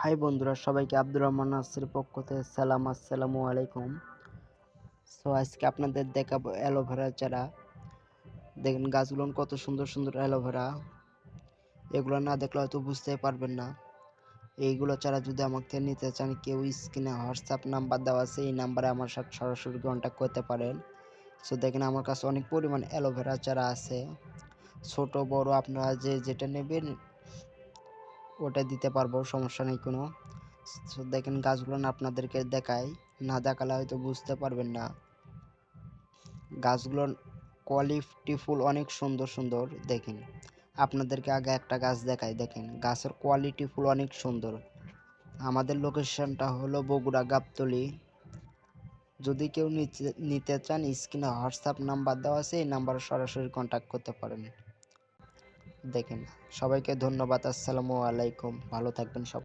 High বন্ধুরা, সবাইকে আব্দুর রহমান নাসির পক্ষ থেকে সালাম, আসসালামু আলাইকুম। সো আজকে আপনাদের দেখাবো অ্যালোভেরা চারা। দেখেন গাছগুলো কত সুন্দর সুন্দর অ্যালোভেরা। এগুলো না দেখলে হয়তো বুঝতে পারবেন না। এইগুলো চারা যদি আমাকে নিতে চান, কেউ স্ক্রিনে হোয়াটসঅ্যাপ নাম্বার দেওয়া আছে, এই নাম্বারে আমার সাথে সরাসরি কন্ট্যাক্ট করতে পারেন। সো দেখেন আমার কাছে অনেক পরিমাণ অ্যালোভেরা চারা আছে। ছোট, বড়, আপনারা যে যেটা নেবেন ওটা দিতে পারব, সমস্যা নেই কোনো। দেখেন গাছগুলো না আপনাদেরকে দেখাই, না দেখালে হয়তো বুঝতে পারবেন না। গাছগুলোর কোয়ালিটি ফুল অনেক সুন্দর সুন্দর, দেখেন। আপনাদেরকে আগে একটা গাছ দেখাই, দেখেন। গাছের কোয়ালিটি ফুল অনেক সুন্দর। আমাদের লোকেশনটা হলো বগুড়া গাবতলি। যদি কেউ নিতে চান, স্ক্রিনে হোয়াটসঅ্যাপ নাম্বার দেওয়া আছে, এই নাম্বারে সরাসরি কন্ট্যাক্ট করতে পারেন। দেখেন। সবাইকে ধন্যবাদ আসসালামু আলাইকুম। ভালো থাকবেন সব